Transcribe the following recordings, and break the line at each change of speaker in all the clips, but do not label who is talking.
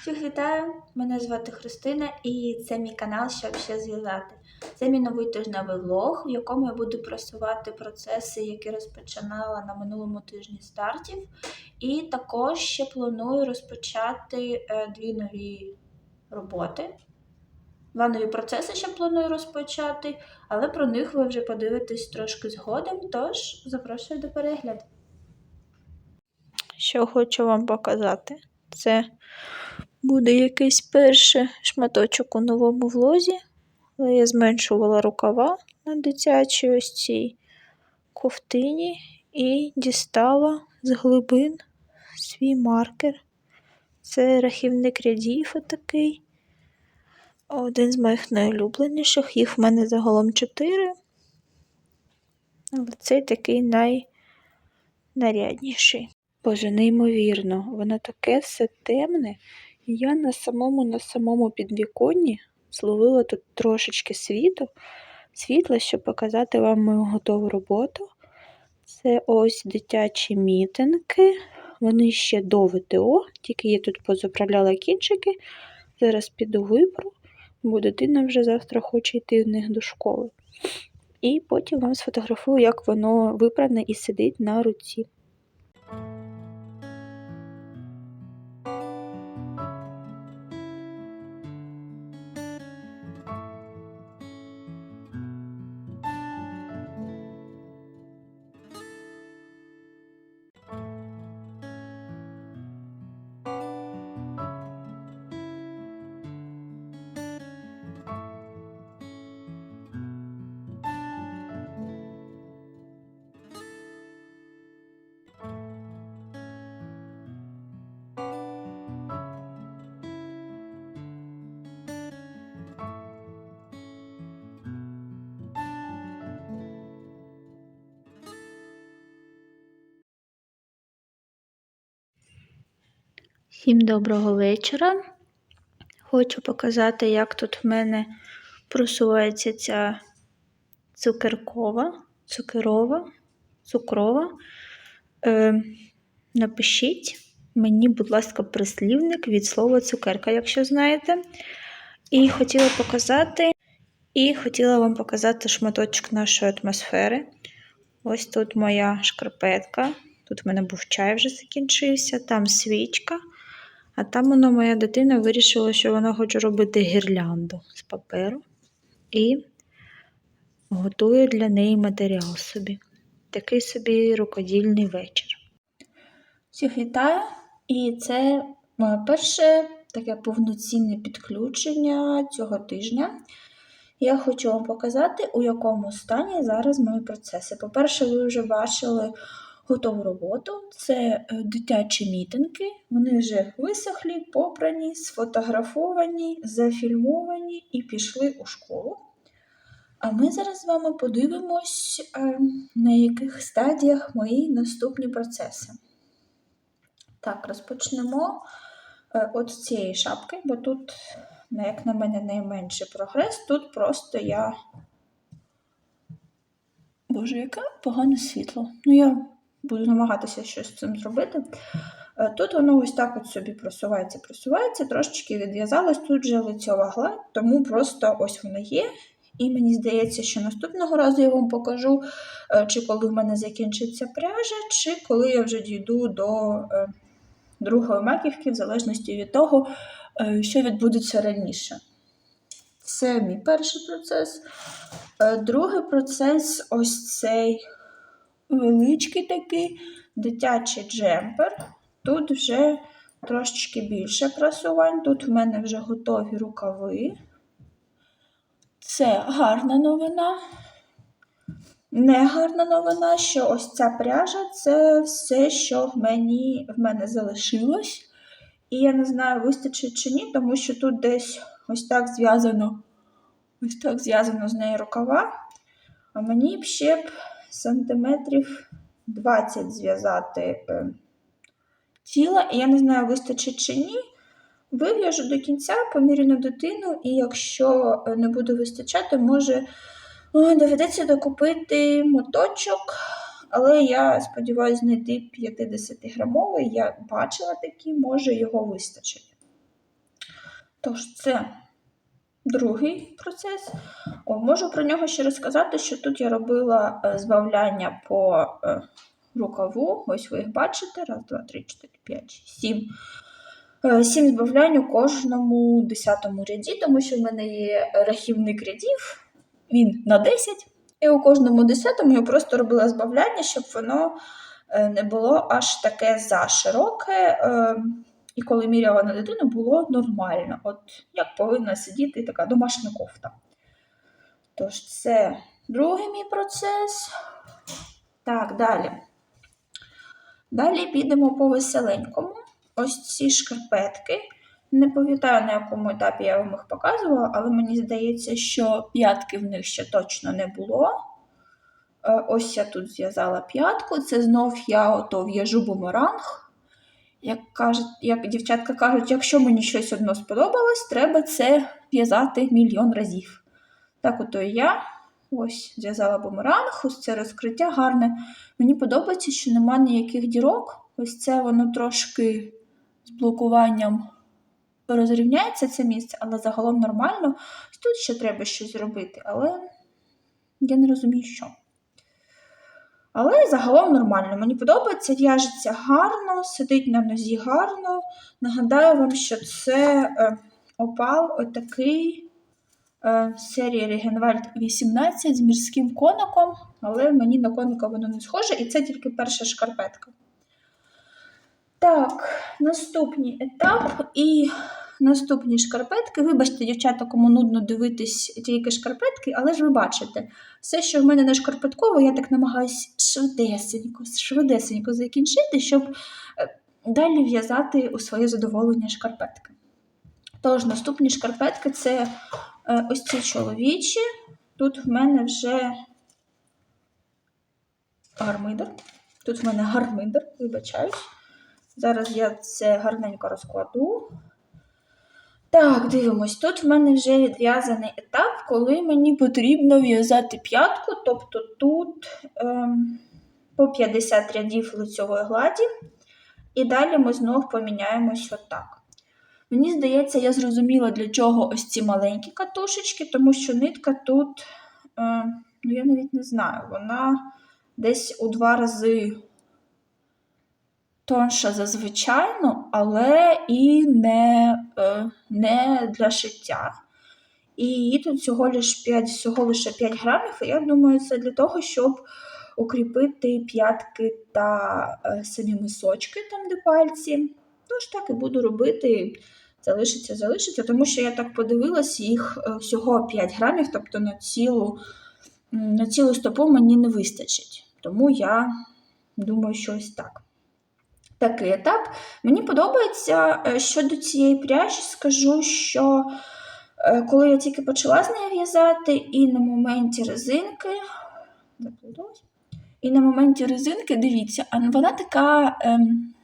Всіх вітаю! Мене звати Христина і це мій канал, щоб ще зв'язати. Це мій новий тижневий влог, в якому я буду просувати процеси, які розпочинала на минулому тижні стартів. І також ще планую розпочати е, дві нові роботи. Два нові процеси ще планую розпочати, але про них ви вже подивитесь трошки згодом, тож запрошую до перегляду. Що хочу вам показати, це буде якийсь перший шматочок у новому влозі, але я зменшувала рукава на дитячій ось цій ковтині і дістала з глибин свій маркер. Це рахівник рядів отакий. Один з моїх найулюбленіших, їх в мене загалом чотири. Але цей такий найнарядніший. Боже, неймовірно, воно таке все темне. Я на самому на самому підвіконні зловила тут трошечки світу, світла, щоб показати вам мою готову роботу. Це ось дитячі мітинги. Вони ще до ВТО, тільки я тут позаправляла кінчики. Зараз піду випру, бо дитина вже завтра хоче йти в них до школи. І потім вам сфотографую, як воно випране і сидить на руці. Всім доброго вечора. Хочу показати, як тут в мене просувається ця цукеркова, цукерова, цукрова. Е, напишіть мені, будь ласка, прислівник від слова цукерка, якщо знаєте. І хотіла показати, і хотіла вам показати шматочок нашої атмосфери. Ось тут моя шкарпетка. Тут в мене був чай вже закінчився, там свічка. А там вона, моя дитина вирішила, що вона хоче робити гірлянду з паперу і готує для неї матеріал собі. Такий собі рукодільний вечір. Всіх вітаю! І це моє перше таке повноцінне підключення цього тижня. Я хочу вам показати, у якому стані зараз мої процеси. По-перше, ви вже бачили готову роботу. Це е, дитячі мітинги. Вони вже висохлі, попрані, сфотографовані, зафільмовані і пішли у школу. А ми зараз з вами подивимось, е, на яких стадіях мої наступні процеси. Так, розпочнемо е, от цієї шапки, бо тут, як на мене, найменший прогрес. Тут просто я. Боже, яке погане світло. Ну, я буду намагатися щось з цим зробити. Е, тут воно ось так от собі просувається, просувається, трошечки відв'язалось, тут же лицьова гладь, тому просто ось воно є. І мені здається, що наступного разу я вам покажу, е, чи коли в мене закінчиться пряжа, чи коли я вже дійду до е, другої маківки, в залежності від того, що відбудеться раніше. Це мій перший процес. Другий процес ось цей величкий такий дитячий джемпер. Тут вже трошечки більше прасувань. Тут в мене вже готові рукави. Це гарна новина. Не гарна новина, що ось ця пряжа це все, що в, мені, в мене залишилось. І я не знаю, вистачить чи ні, тому що тут десь ось так зв'язано ось так зв'язано з нею рукава. А мені б ще б сантиметрів 20 зв'язати е, тіла, і я не знаю, вистачить чи ні. Вив'яжу до кінця, поміряну дитину, і якщо е, не буде вистачати, може доведеться докупити моточок. Але я сподіваюся знайти 50-грамовий, я бачила такий, може його вистачить. Тож, це другий процес. О, можу про нього ще розказати, що тут я робила е, збавляння по е, рукаву. Ось ви їх бачите. Раз, два, три, чотири, п'ять, сім. Е, Сім збавлянь у кожному десятому ряді, тому що в мене є рахівник рядів, він на 10. І у кожному десятому я просто робила збавляння, щоб воно не було аж таке зашироке. І коли міряла на дитину, було нормально. От як повинна сидіти така домашня кофта. Тож, це другий мій процес. Так, далі. Далі підемо по веселенькому. Ось ці шкарпетки. Не пам'ятаю, на якому етапі я вам їх показувала, але мені здається, що п'ятки в них ще точно не було. Е, Ось я тут зв'язала п'ятку. Це знов я ото в'яжу бумеранг. Як, кажуть, як дівчатка кажуть, якщо мені щось одно сподобалось, треба це в'язати мільйон разів. Так ото і я ось зв'язала бумеранг, ось це розкриття гарне. Мені подобається, що нема ніяких дірок. Ось це воно трошки з блокуванням розрівняється це місце, але загалом нормально. Тут ще треба щось зробити, але я не розумію, що. Але загалом нормально. Мені подобається, в'яжеться гарно, сидить на нозі гарно. Нагадаю вам, що це е, опал отакий е, серії Регенвальд 18 з мірським коником, але мені на коника воно не схоже, і це тільки перша шкарпетка. Так, наступний етап і наступні шкарпетки. Вибачте, дівчата, кому нудно дивитись тільки шкарпетки, але ж ви бачите, все, що в мене не шкарпетково, я так намагаюся швидесенько, швидесенько закінчити, щоб е, далі в'язати у своє задоволення шкарпетки. Тож, наступні шкарпетки це е, ось ці чоловічі. Тут в мене вже гармидер. Тут в мене гармидер, вибачаюсь. Зараз я це гарненько розкладу. Так, дивимось. Тут в мене вже відв'язаний етап, коли мені потрібно в'язати п'ятку, тобто тут ем, по 50 рядів лицьової гладі. І далі ми знов поміняємось отак. Мені здається, я зрозуміла, для чого ось ці маленькі катушечки, тому що нитка тут, е, ну я навіть не знаю, вона десь у два рази тонша за звичайну, але і не, е, не для шиття. І її тут всього лише 5, всього лише 5 грамів, і я думаю, це для того, щоб укріпити п'ятки та е, самі мисочки, там, де пальці. Тож так і буду робити. Залишиться, залишиться, тому що я так подивилась, їх е, всього 5 грамів, тобто на цілу, на цілу стопу мені не вистачить. Тому я думаю, що ось так. Такий етап. Мені подобається е, щодо цієї пряжі, скажу, що е, коли я тільки почала з нею в'язати, і на моменті резинки, і на моменті резинки, дивіться, а вона така, ем,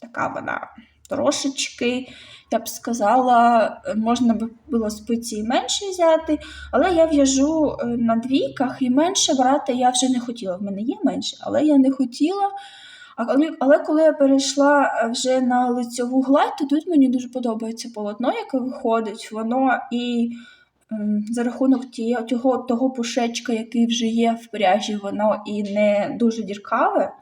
така вона трошечки, я б сказала, можна б було спиці і менше взяти, але я в'яжу е, на двійках і менше брати я вже не хотіла. В мене є менше, але я не хотіла. Але коли я перейшла е, вже на лицьову гладь, то тут мені дуже подобається полотно, яке виходить. Воно і за рахунок того, того пушечка, який вже є в пряжі, воно і не дуже діркаве.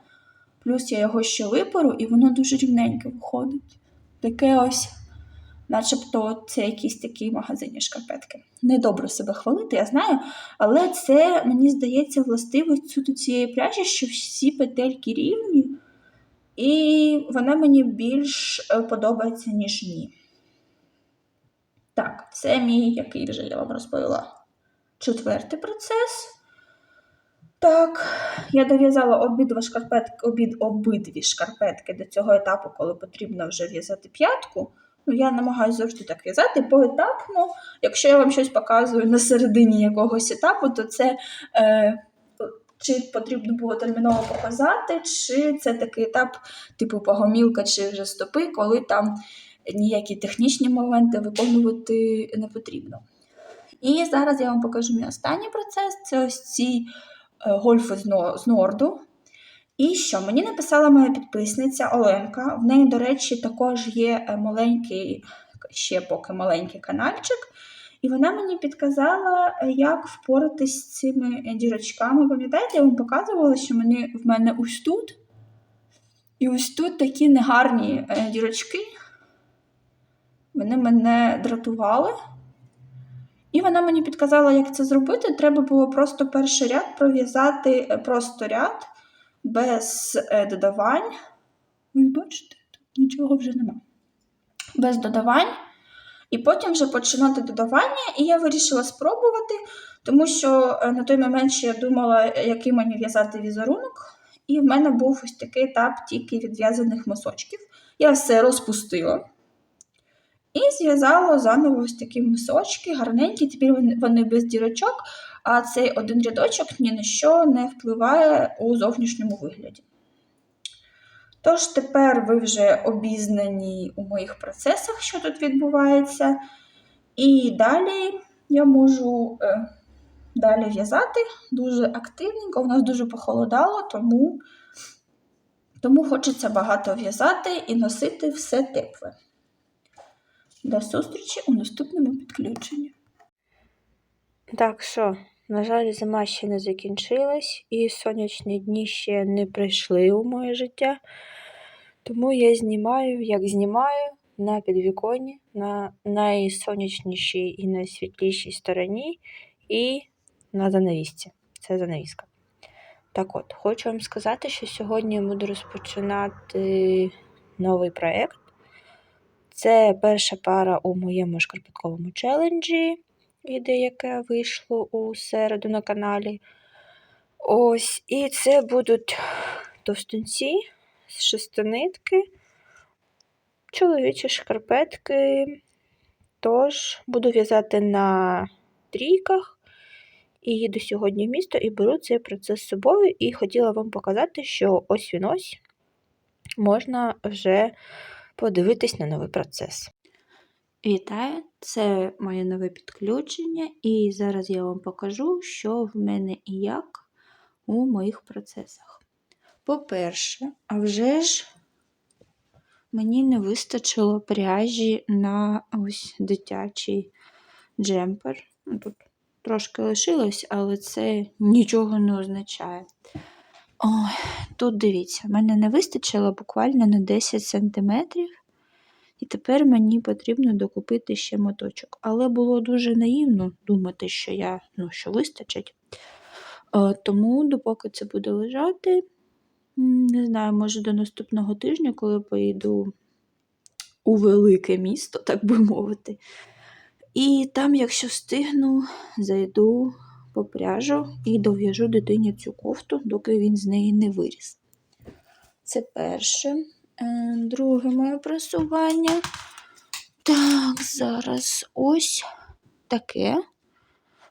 Плюс я його ще випару, і воно дуже рівненьке виходить. Таке ось, начебто, це якісь такі магазинні шкарпетки. Недобре себе хвалити, я знаю, але це, мені здається, властивістю до цієї пряжі, що всі петельки рівні, і вона мені більш е, подобається, ніж ні. Так, це мій, який вже я вам розповіла. Четвертий процес. Так, я дов'язала обидва шкарпетки, обід, обидві шкарпетки до цього етапу, коли потрібно вже в'язати п'ятку. Ну, я намагаюся завжди так в'язати поетапно. Якщо я вам щось показую на середині якогось етапу, то це е, чи потрібно було терміново показати, чи це такий етап, типу погомілка чи вже стопи, коли там ніякі технічні моменти виконувати не потрібно. І зараз я вам покажу мій останній процес це ось ці е, гольфи з, Норду. І що? Мені написала моя підписниця Оленка. В неї, до речі, також є е, маленький
ще поки маленький канальчик. І вона мені підказала, як впоратись з цими дірочками. Пам'ятаєте, я вам показувала, що мені, в мене ось тут. І ось тут такі негарні е, дірочки. Вони мене дратували. І вона мені підказала, як це зробити. Треба було просто перший ряд пров'язати е, просто ряд без е, додавань. Ви бачите, тут нічого вже нема. Без додавань. І потім вже починати додавання, і я вирішила спробувати, тому що е, на той момент ще я думала, який мені в'язати візерунок. І в мене був ось такий етап тільки відв'язаних мисочків. Я все розпустила. І зв'язала заново ось такі мисочки, гарненькі, тепер вони без дірочок, а цей один рядочок ні на що не впливає у зовнішньому вигляді. Тож тепер ви вже обізнані у моїх процесах, що тут відбувається. І далі я можу е, далі в'язати дуже активненько, у нас дуже похолодало, тому, тому хочеться багато в'язати і носити все тепле. До зустрічі у наступному підключенні.
Так що, на жаль, зима ще не закінчилась, і сонячні дні ще не прийшли у моє життя. Тому я знімаю, як знімаю, на підвіконні, на найсонячнішій і найсвітлішій стороні, і на занавісці. Це занавіска. Так от, хочу вам сказати, що сьогодні я буду розпочинати новий проєкт. Це перша пара у моєму шкарпетковому челенджі, відео, яке вийшло у середу на каналі. Ось, і це будуть товстунці з шестинитки, чоловічі шкарпетки. Тож, буду в'язати на трійках. І їду сьогодні в місто і беру цей процес з собою. І хотіла вам показати, що ось він ось можна вже подивитись на новий процес. Вітаю! Це моє нове підключення, і зараз я вам покажу, що в мене і як у моїх процесах. По-перше, а вже ж мені не вистачило пряжі на ось дитячий джемпер. Ну, Тут трошки лишилось, але це нічого не означає. Ой, тут дивіться, в мене не вистачило буквально на 10 см. І тепер мені потрібно докупити ще моточок. Але було дуже наївно думати, що я ну, що вистачить. Е, тому, допоки це буде лежати, не знаю, може до наступного тижня, коли поїду у велике місто, так би мовити. І там, якщо встигну, зайду по пряжу і дов'яжу дитині цю кофту, доки він з неї не виріс. Це перше. Е, друге моє просування. Так, зараз ось таке.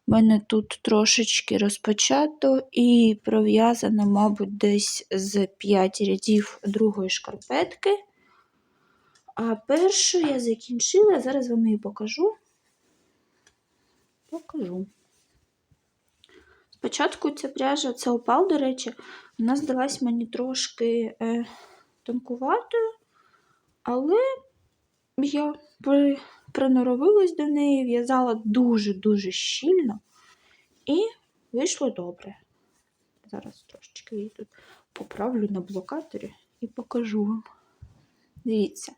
У мене тут трошечки розпочато і пров'язано, мабуть, десь з 5 рядів другої шкарпетки. А першу я закінчила, зараз вам її покажу. Покажу. Спочатку ця пряжа, це опал, до речі, вона здалась мені трошки е, тонкуватою, але я при, приноровилась до неї, в'язала дуже-дуже щільно і вийшло добре. Зараз трошечки її тут поправлю на блокаторі і покажу вам. Дивіться.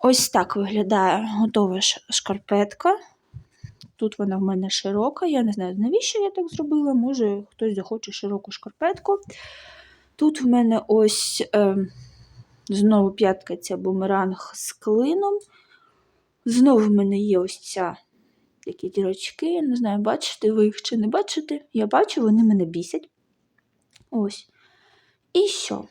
Ось так виглядає готова шкарпетка. Тут вона в мене широка. Я не знаю, навіщо я так зробила. Може, хтось захоче широку шкарпетку. Тут в мене ось е, знову п'ятка ця бумеранг з клином. Знову в мене є ось ця такі дірочки. Я не знаю, бачите ви їх чи не бачите. Я бачу, вони мене бісять. Ось. І що?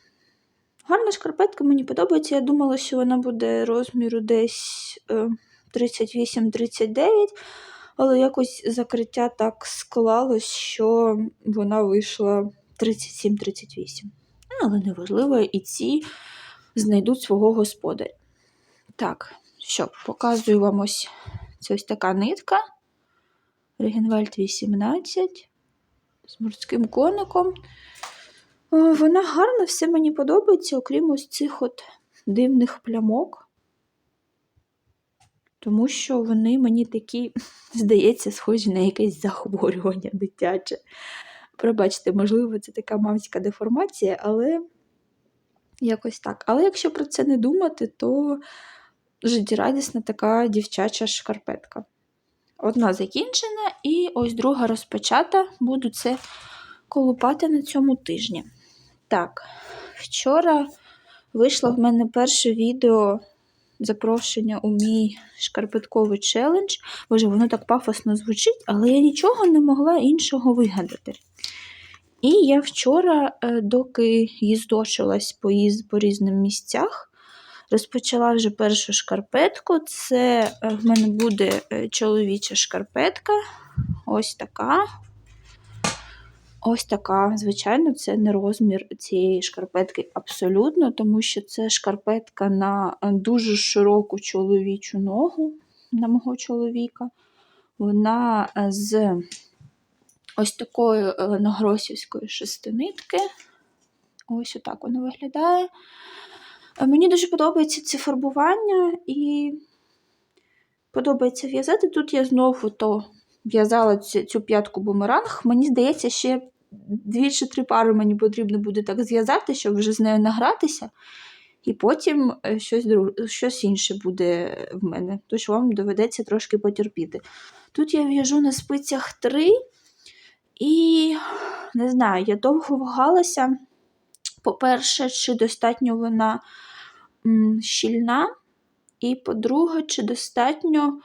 Гарна шкарпетка, мені подобається. Я думала, що вона буде розміру десь е, 38-39, але якось закриття так склалось, що вона вийшла 37-38. Але неважливо, і ці знайдуть свого господаря. Так, що, показую вам ось це ось така нитка. Регенвальд 18 з морським коником. Вона гарна, все мені подобається, окрім ось цих от дивних плямок. тому що вони мені такі, здається, схожі на якесь захворювання дитяче. Пробачте, можливо, це така мамська деформація, але якось так. Але якщо про це не думати, то життєрадісна така дівчача шкарпетка. Одна закінчена, і ось друга розпочата. Буду це колупати на цьому тижні. Так, вчора вийшло в мене перше відео запрошення у мій шкарпетковий челендж. Боже, воно так пафосно звучить, але я нічого не могла іншого вигадати. І я вчора, е, доки їздочилась по, їз- по різним місцях, розпочала вже першу шкарпетку. Це е, в мене буде е, чоловіча шкарпетка. Ось така. Ось така. Звичайно, це не розмір цієї шкарпетки абсолютно, тому що це шкарпетка на е, дуже широку чоловічу ногу на мого чоловіка. Вона е, з ось такої е, нагросівської шестинитки. Ось отак вона виглядає. Мені дуже подобається це фарбування і подобається в'язати. Тут я знову то в'язала цю, цю п'ятку бумеранг. Мені здається, ще дві чи три пари мені потрібно буде так зв'язати, щоб вже з нею награтися. І потім е, щось, друг- щось інше буде в мене. Тож вам доведеться трошки потерпіти. Тут я в'яжу на спицях 3, і не знаю, я довго вагалася. По-перше, чи достатньо вона щільна, і по-друге, чи достатньо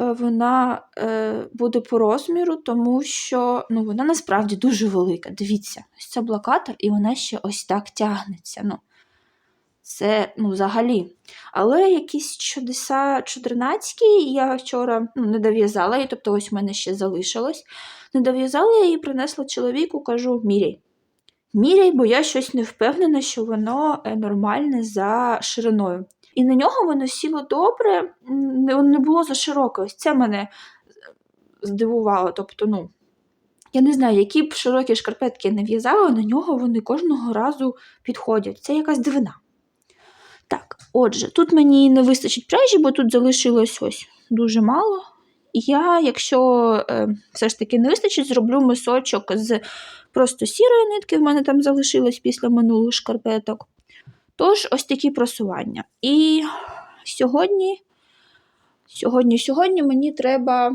вона е, буде по розміру, тому що ну, вона насправді дуже велика. Дивіться, ось це блокатор, і вона ще ось так тягнеться. Ну, це ну, взагалі. Але якісь чудеса чудернацькі я вчора ну, не дов'язала її, тобто ось в мене ще залишилось. Не дов'язала я її, принесла чоловіку, кажу, міряй. Міряй, бо я щось не впевнена, що воно е, нормальне за шириною. І на нього воно сіло добре, не, було за широке. Ось це мене здивувало. Тобто, ну, я не знаю, які б широкі шкарпетки не в'язала, на нього вони кожного разу підходять. Це якась дивина. Так, отже, тут мені не вистачить пряжі, бо тут залишилось ось дуже мало. Я, якщо е, все ж таки не вистачить, зроблю мисочок з просто сірої нитки, в мене там залишилось після минулих шкарпеток. Тож, ось такі просування. І сьогодні, сьогодні, сьогодні мені треба,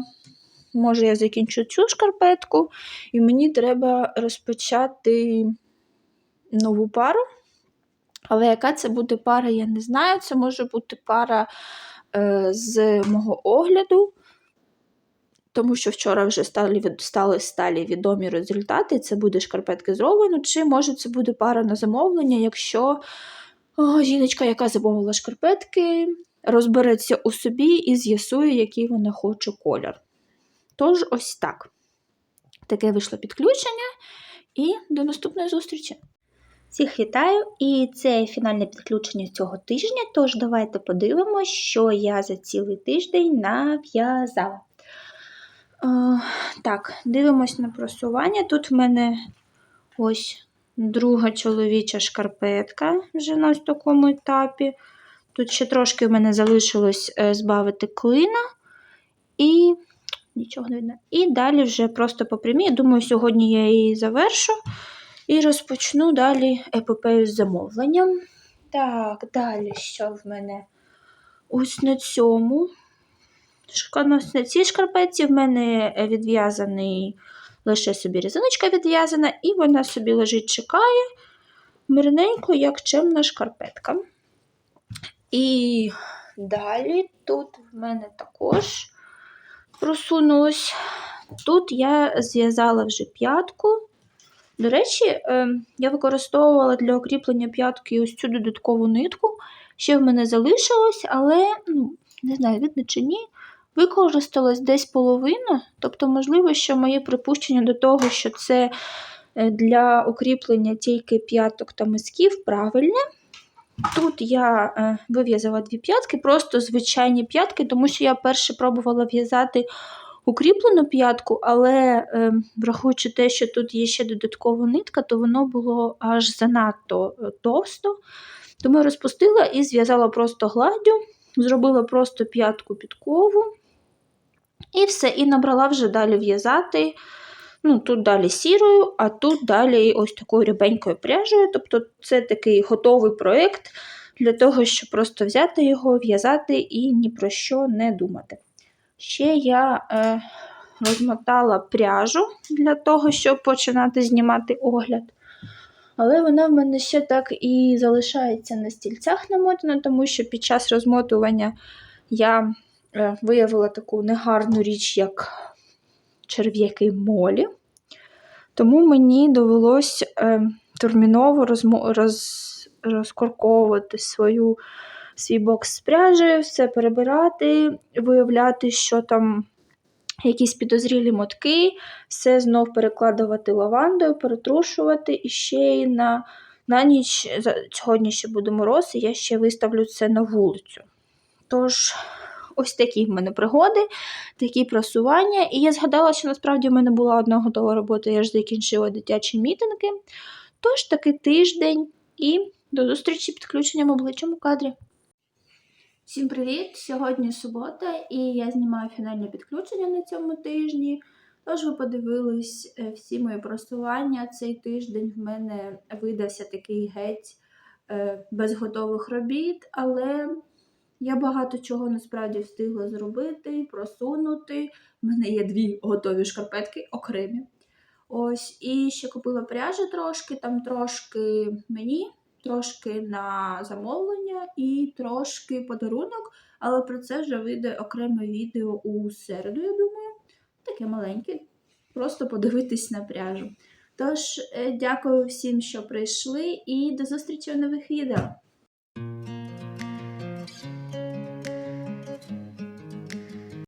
може, я закінчу цю шкарпетку, і мені треба розпочати нову пару. Але яка це буде пара, я не знаю. Це може бути пара е, з мого огляду, тому що вчора вже стали, стали сталі відомі результати. Це буде шкарпетки з Ровену, чи може це буде пара на замовлення, якщо о, жіночка, яка замовила шкарпетки, розбереться у собі і з'ясує, який вона хоче колір. Тож, ось так. Таке вийшло підключення, і до наступної зустрічі!
Всіх вітаю! І це фінальне підключення цього тижня. Тож давайте подивимось, що я за цілий тиждень нав'язала.
Е, так, дивимось на просування. Тут в мене ось друга чоловіча шкарпетка вже на ось такому етапі. Тут ще трошки в мене залишилось е, збавити клина. І нічого не видно. І далі вже просто по прямій. Думаю, сьогодні я її завершу і розпочну далі епопею з замовленням. Так, далі що в мене? Ось на цьому На цій шкарпетці в мене е, відв'язаний лише собі різиночка відв'язана, і вона собі лежить, чекає мирненько, як чемна шкарпетка. І далі тут в мене також просунулось. Тут я зв'язала вже п'ятку. До речі, е, я використовувала для укріплення п'ятки ось цю додаткову нитку. Ще в мене залишилось, але ну, не знаю, видно чи ні використалось десь половина, тобто, можливо, що моє припущення до того, що це е, для укріплення тільки п'яток та мисків, правильне. Тут я е, вив'язала дві п'ятки, просто звичайні п'ятки, тому що я перше пробувала в'язати укріплену п'ятку, але е, враховуючи те, що тут є ще додаткова нитка, то воно було аж занадто товсто. Тому я розпустила і зв'язала просто гладдю зробила просто п'ятку підкову. І все, і набрала вже далі в'язати. Ну, тут далі сірою, а тут далі ось такою рябенькою пряжею. Тобто це такий готовий проєкт для того, щоб просто взяти його, в'язати і ні про що не думати. Ще я е, розмотала пряжу для того, щоб починати знімати огляд. Але вона в мене ще так і залишається на стільцях намотана, тому що під час розмотування я виявила таку негарну річ, як черв'яки молі. Тому мені довелось е, терміново роз, розкорковувати свою, свій бокс з пряжею, все перебирати, виявляти, що там якісь підозрілі мотки, все знов перекладувати лавандою, перетрушувати і ще й на, на ніч, сьогодні ще буде мороз, і я ще виставлю це на вулицю. Тож, ось такі в мене пригоди, такі просування. І я згадала, що насправді в мене була одна готова робота, я ж закінчила дитячі мітинги. Тож такий тиждень і до зустрічі підключенням обличчям у кадрі. Всім привіт! Сьогодні субота, і я знімаю фінальне підключення на цьому тижні. Тож ви подивились е, всі мої просування. Цей тиждень в мене видався такий геть е, без готових робіт, але я багато чого насправді встигла зробити, просунути. У мене є дві готові шкарпетки окремі. Ось, і ще купила пряжі трошки, там трошки мені, трошки на замовлення і трошки подарунок, але про це вже вийде окреме відео у середу, я думаю. Таке маленьке. Просто подивитись на пряжу. Тож, е, дякую всім, що прийшли, і до зустрічі в нових відео.